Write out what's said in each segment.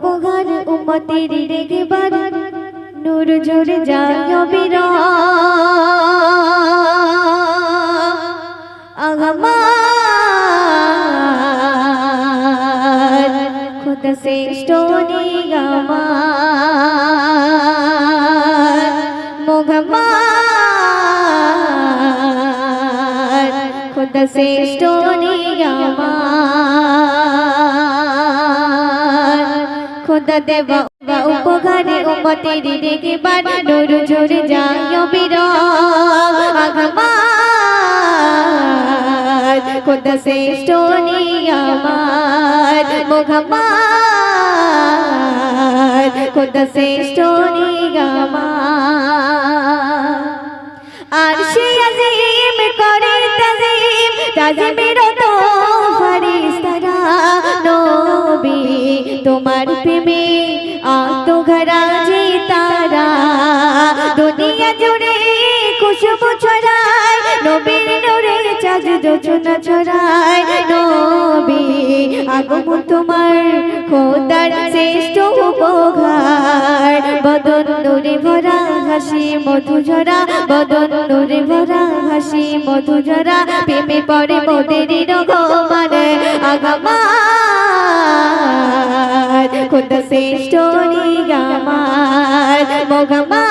উপকার উম্মতের রেগেবার নূর জোরে যায় বীর আগমার। খুদা শ্রেষ্ঠ নিগমার মোগমার। খুদা শ্রেষ্ঠ নিগমার খোদা দেবা উপকারে উম্মতের রেগে বার নূর জোরে যায় বীর খোদা শ্রেষ্ঠ নিয়ামার মোঘমার খোদা শ্রেষ্ঠ আর সে করে তাজিম, তাজিমের তোমার প্রেমে আত্মঘরা যে তারা। দুনিয়া জুড়ে খুশবু ছড়ায়, নবীর নূরে চাঁদ যোচনা ছড়ায়। নবী, আগমন তোমার খোদার শ্রেষ্ঠ উপহার। বদন নূরে ভরা হাসি, মধু ঝরা। বদন নূরে ভরা হাসি, মধু ঝরা। প্রেমে পড়ে মোদের রঘমান আগামার খোদা শ্রেষ্ঠ নিগামার মোগামার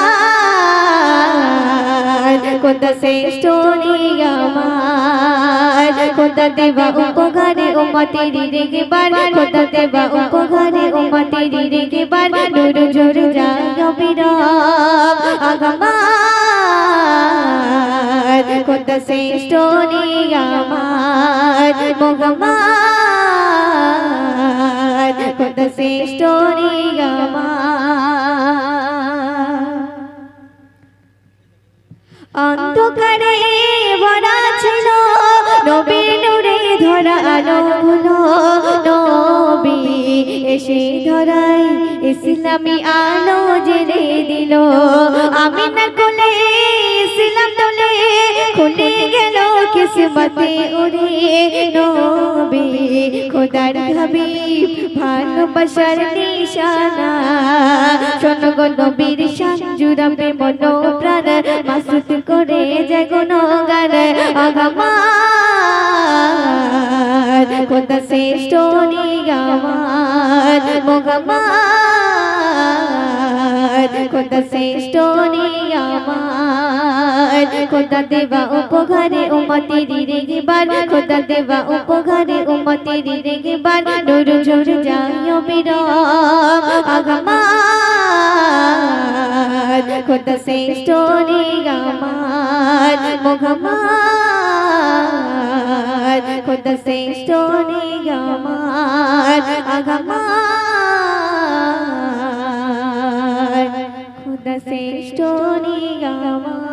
খোদা শ্রেষ্ঠ নিগামার খোদা দেবা উপকারে উম্মতের রেগে বার খোদা দেবা উপকারে উম্মতের রেগে বার নূর জোর যায় বিরাম আগামার খোদা শ্রেষ্ঠ নিগামার মোগামার খোদা শ্রেষ্ঠ নিগামার অন্ধকারে ভরা ছিল, নবীর নূরে ধরা আলো নবী এসে ধরাই ইসলামী আলো জেলে দিল। আমি না কোলে, ইসলাম দলে খুলে গেল কিসমতে ওরে নবী খোদার হাবিব ভালোবাসার নিশানা। শোন গো নবীর শান জুড়াবে মন প্রাণ মাসুদ করে যে গুণ গান আগামার খোদা শ্রেষ্ঠ নিগামার। মোগামার খোদা শ্রেষ্ঠ নিগামার। খোদা দেবা উপকারে উমতির রেগেবার খোদা দেবা উপকারে উমতির রেগেবার নূর জোর যায় বিরাম আগামার খোদা শ্রেষ্ঠ নিগামার মোগামার খোদা শ্রেষ্ঠ নিগামার আগামার খোদা শ্রেষ্ঠ নিগামার